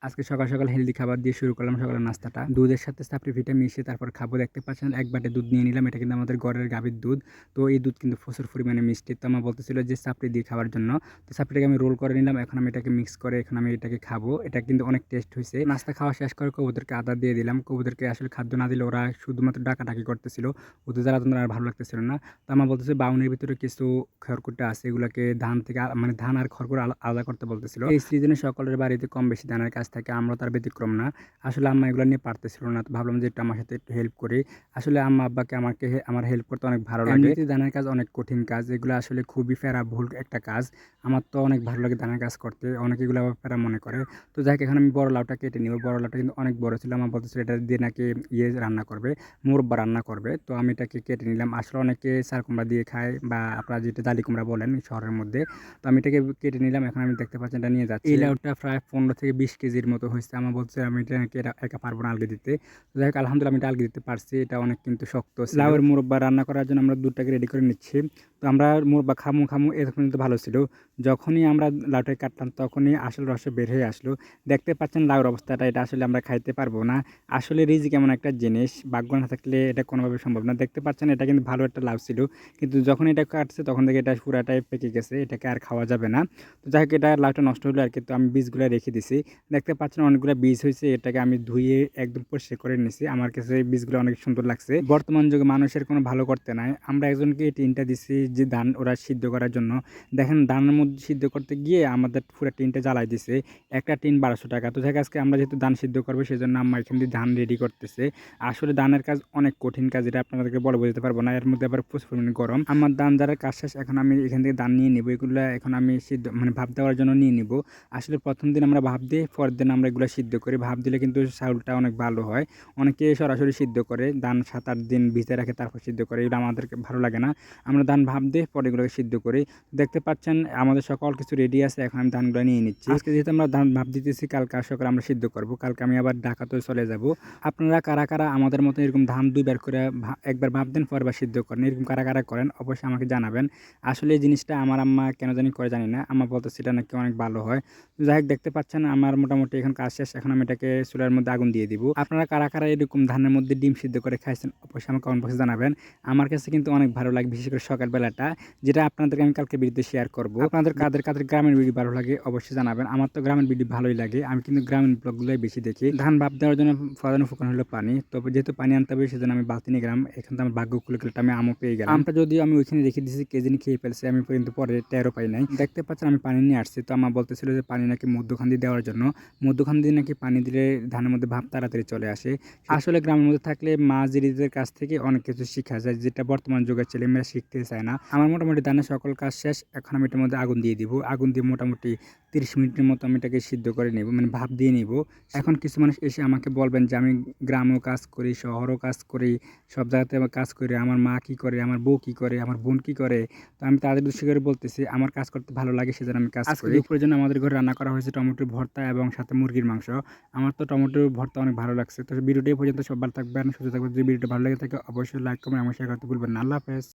আজকে সকাল সকাল হেলদি খাবার দিয়ে শুরু করলাম সকালের নাস্তাটা। দুধের সাথে সাপড়ি ফিটা মিশিয়ে তারপর খাব দেখতে পাচ্ছেন, এক বাটে দুধ নিয়ে নিলাম, এটা কিন্তু আমাদের ঘরের গাভীর দুধ। তো এই দুধ কিন্তু প্রচুর পরিমাণে মিষ্টি। তো আমার বলতেছিল যে সাপড়ি দিয়ে খাওয়ার জন্য। তো সাপড়িটাকে আমি রোল করে নিলাম, এখন আমি এটাকে মিক্স করে এখন আমি এটাকে খাব। এটা কিন্তু অনেক টেস্ট হয়েছে নাস্তা খাওয়া শেষ করে কবুতরকে আদা দিয়ে দিলাম। কবুতরকে আসলে খাদ্য না দিলে ওরা শুধুমাত্র ডাকাডাকি করতেছিল। ওদের দ্বারা তোমার আর ভালো লাগতেছিল না। তো আমার বলতেছে বাউনের ভিতরে কিছু খড়কুটা আছে, এগুলোকে ধান থেকে মানে ধান আর খড়কুটা আলা- আলাদা করতে বলতেছিল। এই সিজনে সকলের বাড়িতে কম বেশি ধানের কাজ থাকে আমরা তার ব্যতিক্রম না। আসলে আম্মা এগুলো নিয়ে পারতেছিল না। তো ভাবলাম যে একটু আমার সাথে একটু হেল্প করি। আসলে আম্মা আব্বাকে আমাকে আমার হেল্প করতে অনেক ভালো লাগে। ধানের কাজ অনেক কঠিন কাজ। এগুলো আসলে খুবই ফেরা ভুল একটা কাজ। আমার তো অনেক ভালো লাগে ধানের কাজ করতে। অনেকে এগুলো আবার ফেরা মনে করে। তো যাই এখন আমি বড় লাউটা কেটে নিব। বড় লাউটা কিন্তু অনেক বড় ছিল। আমার বলতেছিল এটা দিয়ে নাকি ইয়ে রান্না করবে মুরব্বা রান্না করবে। তো আমি এটাকে কেটে নিলাম। আসলে অনেকে চাল কুমড়া দিয়ে খায় বা আপনারা যেটা জালি কুমড়া বলেন শহরের মধ্যে। তো আমি এটাকে কেটে নিলাম। এখন আমি দেখতে পাচ্ছি এটা নিয়ে যাচ্ছি। এই লাউটা প্রায় পনেরো থেকে বিশ কেজির মতো হয়েছে। আমার বলছে, আমি এটা নাকি একা পারব না আলগে দিতে। যাই হোক, আলহামদুলিল্লাহ আমি এটা আলগে দিতে পারছি। এটা অনেক কিন্তু শক্ত। লাউয়ের মুরব্বা রান্না করার জন্য আমরা দুধটাকে রেডি করে নিচ্ছি। তো আমরা খামু খামু এরকম কিন্তু ভালো ছিল। যখনই আমরা লাউটাকে কাটলাম তখনই আসল রস বের হয়ে আসলো। দেখতে পাচ্ছেন লাউর অবস্থাটা, এটা আসলে আমরা খাইতে পারব না। আসলে রিজিক এমন একটা জিনিস, ভাগ্য না থাকলে এটা কোনোভাবে সম্ভব না। দেখতে পাচ্ছেন এটা কিন্তু ভালো একটা লাউ ছিল। কিন্তু যখন এটা কাটছে তখন থেকে এটা পুরাটাই পেকে গেছে, এটাকে আর খাওয়া যাবে না। তো যাই হোক, এটা লাউটা নষ্ট হলো আর কিন্তু আমি বীজগুলো রেখে দিছি। দেখতে পাচ্ছেন অনেকগুলো বীজ হয়েছে, এটাকে আমি ধুয়ে একদম পরিষ্কার করে নিছি। আমার কাছে বীজগুলো অনেক সুন্দর লাগছে। বর্তমান যুগে মানুষের কোনো ভালো করতে নাই। আমরা একজনকে টিনটা দিছি যে ধান ওরা সিদ্ধ করার জন্য। দেখেন ধানের মধ্যে সিদ্ধ করতে গিয়ে আমাদের পুরো টিনটা জ্বালাই দিছে। একটা টিন বারোশো টাকা। তো হোক, আজকে আমরা যেহেতু ধান সিদ্ধ করব সেই জন্য আম্মা এখান দিয়ে ধান রেডি করতেছে। আসলে ধানের কাজ অনেক কঠিন কাজ এটা আপনাদেরকে বলে বোঝাতে পারব না। এর মধ্যে আবার প্রচুর পরিমাণে গরম। আমার ধান যারা কাজ শেষ এখন আমি এখান থেকে ধান নিয়ে নেব। এগুলো এখন আমি সিদ্ধ মানে ভাব দেওয়ার জন্য নিয়ে নিব। আসলে প্রথম দিন আমরা ভাব দিই পরের দিন আমরা এগুলো সিদ্ধ করি। ভাব দিলে কিন্তু চাউলটা অনেক ভালো হয়। অনেকে সরাসরি সিদ্ধ করে ধান সাত আট দিন ভিজে রাখে তারপর সিদ্ধ করে। এগুলো আমাদেরকে ভালো লাগে না। আমরা ধান ভাব দিয়ে পরে এগুলোকে সিদ্ধ করি। দেখতে পাচ্ছেন, আমাদের সকল কিছু রেডি আছে, এখন আমি ধানগুলো নিয়ে নিচ্ছি। আজকে যেহেতু আমরা ধান ভাব দিতেছি, কালকে সকালে আমরা সিদ্ধ করব। কালকে আমি আবার ঢাকাতে চলে যাব। আপনারা কারা কারা আমাদের মতো এরকম ধান দুইবার করে একবার ভাব দেন পরবার সিদ্ধ করেন, এরকম কারা কারা করেন, অবশ্যই আমাকে জানাবেন। আসলে এই জিনিসটা আমার আম্মা কেন জানি করে জানি না। আম্মা বলতে সেটা নাকি অনেক ভালো হয়। যাই হোক, দেখতে পাচ্ছেন, আমার মোটামুটি এখন কাজ শেষ। এখন আমি এটাকে চুলার মধ্যে আগুন দিয়ে দিব। আপনারা কারা কারা এরকম ধানের মধ্যে ডিম সিদ্ধ করে খাইছেন, অবশ্যই আমাকে কমেন্ট বক্সে জানাবেন। আমার কাছে কিন্তু অনেক ভালো লাগে, বিশেষ করে সকালবেলাটা যেটা আপনাদেরকে আমি কালকে ভিডিওতে শেয়ার করব। আপনাদের কাদের কাদের গ্রামের ভিডিও ভালো লাগে অবশ্যই জানাবেন। আমার তো গ্রামের ভিডিও ভালোই লাগে। আমি কিন্তু গ্রামীণ ব্লগগুলোই বেশি দেখি। ধান ভাব দেওয়ার জন্য প্রধান উপকরণ হলো পানি। তবে যেহেতু পানি আনতে হবে, সেজন্য আমি বালতি নিয়ে গেলাম এখান থেকে আমার ভাগ্য খুলে গেলে আমি আমও পেয়ে গেলাম। আমটা যদিও আমি ওইখানে রেখে দিয়েছি কেজি খেয়ে ফেলছি। আমি কিন্তু পরে টেরও পাই নাই। দেখতে পাচ্ছেন আমি পানি নিয়ে আসছি। তো আমার বলতেছিল যে পানি নাকি মধ্যখান দিয়ে দেওয়ার জন্য। মধ্যখান দিয়ে নাকি পানি দিলে ধানের মধ্যে ভাব তাড়াতাড়ি চলে আসে। আসলে গ্রামের মধ্যে থাকলে মা জিরিদের কাছ থেকে অনেক কিছু শেখা যায়, যেটা বর্তমান যুগের ছেলেমেয়েরা শিখতে চায় না। আমার মোটামুটি ধানের সকল কাজ শেষ। এখন আমি এটার মধ্যে আগুন দিয়ে দিব। আগুন দিয়ে মোটামুটি তিরিশ মিনিটের মতো আমি এটাকে সিদ্ধ করে নেব মানে ভাপ দিয়ে নিব। এখন কিছু মানুষ এসে আমাকে বলবেন যে আমি গ্রামেও কাজ করি শহরও কাজ করি সব জায়গাতে আমার কাজ করি। আমার মা কী করে? আমার বউ কী করে? আমার বোন কী করে? তো আমি তাদের উদ্দেশ্য করে বলতেছি আমার কাজ করতে ভালো লাগে সেজন্য আমি কাজ করি। দুপুরের জন্য আমাদের ঘরে রান্না করা হয়েছে টমেটোর ভর্তা এবং সাথে মুরগির মাংস। আমার তো টমেটোর ভর্তা অনেক ভালো লাগছে। তো ভিডিওটি পর্যন্ত সব ভালো থাকবেন সুস্থ থাকবেন। যদি ভিডিওটা ভালো লাগে থাকে অবশ্যই লাইক কমেন্ট আমার শেয়ার করতে ভুলবেন না। আল্লাহ হাফেজ।